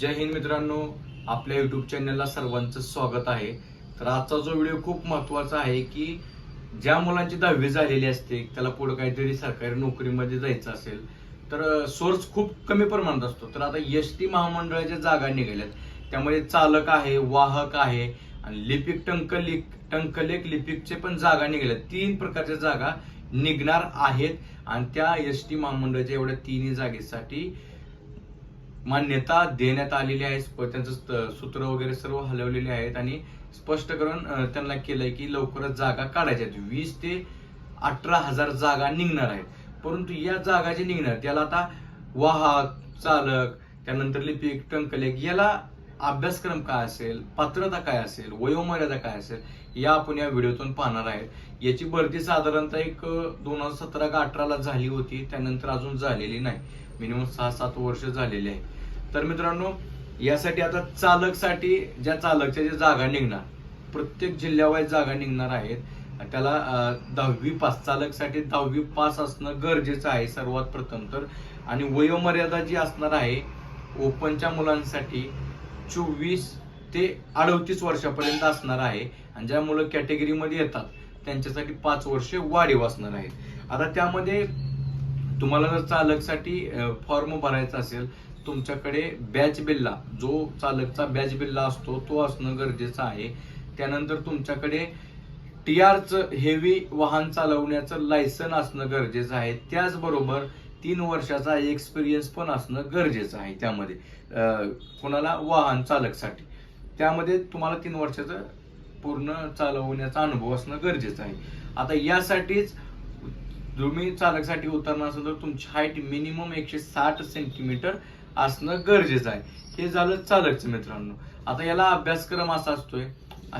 जय हिंद मित्रांनो आपल्या यूट्यूब चॅनलला सर्वांचं स्वागत आहे. तर आजचा जो व्हिडिओ खूप महत्त्वाचा आहे की ज्या मुलांची दहावी झालेली असते त्याला पुढे काहीतरी सरकारी नोकरीमध्ये जायचं असेल तर सोर्स खूप कमी प्रमाणात असतो. तर आता एस टी महामंडळाच्या जागा निघाल्यात. त्यामध्ये चालक आहे वाहक आहे आणि लिपिक टंकलिक टंकलेख लिपिकचे पण जागा निघाल्यात. तीन प्रकारच्या जागा निघणार आहेत. आणि त्या एस टी महामंडळाच्या एवढ्या तिन्ही जागेसाठी मान्यता देण्यात आलेली आहे. स्प- त्यांचं सूत्र वगैरे सर्व हलवलेले आहेत आणि स्पष्ट करून त्यांना केलंय की लवकरच जागा काढायच्या आहेत. वीस ते अठरा हजार जागा निघणार आहेत. परंतु या जागा जे निघणार त्याला आता वाहक चालक त्यानंतर लिपिक टंकलेख याला अभ्यासक्रम काय असेल पात्रता काय असेल वयोमर्यादा काय असेल या आपण या व्हिडिओतून पाहणार आहेत. याची भरती साधारणतः एक दोन हजार सतरा का अठराला झाली होती त्यानंतर अजून झालेली नाही. मिनिमम सहा सात वर्ष झालेली आहे. तर मित्रांनो यासाठी आता चालकसाठी ज्या चालकच्या ज्या जागा निघणार प्रत्येक जिल्ह्यावाईज जागा निघणार आहेत त्याला दहावी पास चालकसाठी दहावी पास असणं गरजेचं आहे सर्वात प्रथम तर. आणि वयोमर्यादा जी असणार आहे ओपनच्या मुलांसाठी चोवीस ते अडतीस वर्षापर्यंत असणार आहे. आणि ज्या मुलं कॅटेगरीमध्ये येतात त्यांच्यासाठी पाच वर्षे वाढीव असणार आहेत. आता त्यामध्ये तुम्हाला जर चालकसाठी फॉर्म भरायचा असेल तुमच्याकडे बॅच बिल्ला जो चालकचा बॅच बिल्ला असतो तो असणं गरजेचं आहे. त्यानंतर तुमच्याकडे टी आरचं हेवी वाहन चालवण्याचं लायसन असणं गरजेचं आहे. त्याचबरोबर तीन वर्षाचा एक्सपिरियन्स पण असणं गरजेचं आहे त्यामध्ये. कोणाला वाहन चालकसाठी. त्यामध्ये तुम्हाला तीन वर्षाचं पूर्ण चालवण्याचा अनुभव असणं गरजेचं आहे. आता यासाठीच तुम्ही चालकसाठी उतरणार असेल तर तुमची हाईट मिनिमम एकशे साठ सेंटीमीटर असणं गरजेचं आहे. हे झालं चालकचं मित्रांनो. आता याला अभ्यासक्रम असा असतोय.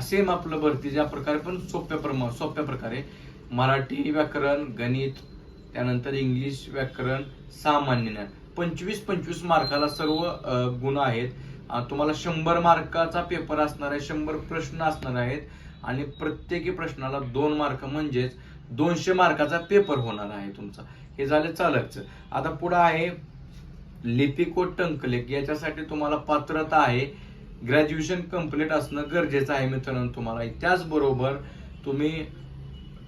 सेम आपलं भरती ज्या प्रकारे पण सोप्या प्रमा सोप्या प्रकारे. मराठी व्याकरण गणित त्यानंतर इंग्लिश व्याकरण सामान्य. ज्ञान पंचवीस पंचवीस मार्काला सर्व गुण आहेत. तुम्हाला शंभर मार्काचा पेपर असणार आहे शंभर प्रश्न असणार आहेत. आणि प्रत्येकी प्रश्नाला दोन मार्क म्हणजेच दोनशे मार्काचा पेपर होणार आहे तुमचा. हे झालं चालकचं. आता पुढं आहे लिपिकोट टंकलेख. याच्यासाठी तुम्हाला पात्रता आहे. ग्रॅज्युएशन कंप्लीट असणं गरजेचं आहे मित्रांनो तुम्हाला. त्याचबरोबर तुम्ही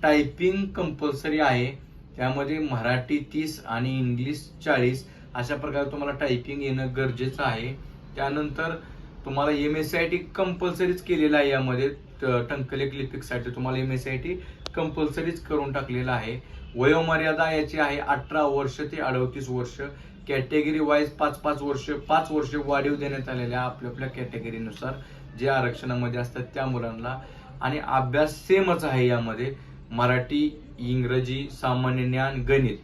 टायपिंग कंपल्सरी आहे. त्यामध्ये मराठी तीस आणि इंग्लिश चाळीस अशा प्रकारे तुम्हाला टायपिंग येणं गरजेचं आहे. त्यानंतर तुम्हाला M S C I T कंपल्सरीच केलेलं आहे यामध्ये. टंकलेक टंकलेख लिपिकसाठी तुम्हाला M S C I T कंपल्सरीच करून टाकलेलं आहे. वयोमर्यादा याची आहे अठरा वर्ष ते अडतीस वर्ष. कॅटेगरी वाईज पाच पाच वर्ष पाच वर्ष वाढीव देण्यात आलेल्या आपल्या आपल्या कॅटेगरीनुसार जे आरक्षणामध्ये असतात त्या मुलांना. आणि अभ्यास सेमच आहे यामध्ये. मराठी इंग्रजी सामान्य ज्ञान गणित.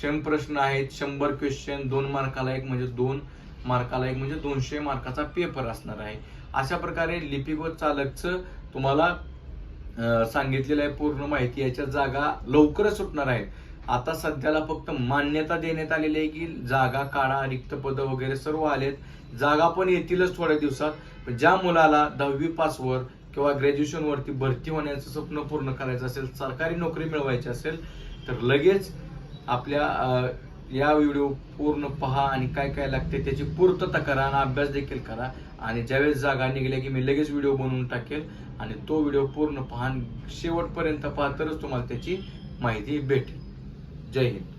सेम प्रश्न आहेत शंभर क्वेश्चन दोन मार्काला एक म्हणजे दोन मार्काला एक म्हणजे दोनशे मार्काचा पेपर असणार आहे. अशा प्रकारे लिपिक चालकच चालकचं तुम्हाला सांगितलेलं आहे पूर्ण माहिती. याच्या जागा लवकरच सुटणार आहेत. आता सध्याला फक्त मान्यता देण्यात आलेली आहे की जागा काढा रिक्त पद वगैरे सर्व आलेत. जागा पण येतीलच थोड्या दिवसात. ज्या मुलाला दहावी पासवर किंवा ग्रॅज्युएशनवरती भरती होण्याचं स्वप्न पूर्ण करायचं असेल सरकारी नोकरी मिळवायची असेल तर लगेच आपल्या या व्हिडिओ पूर्ण पहा आणि काय काय लागते त्याची पूर्तता करा आणि अभ्यास देखील करा. आणि ज्यावेळेस जागा निघल्या की मी लगेच व्हिडिओ बनवून टाकेल आणि तो व्हिडिओ पूर्ण पहा आणि शेवटपर्यंत पहा तरच तुम्हाला त्याची माहिती भेटेल. जय हिंद.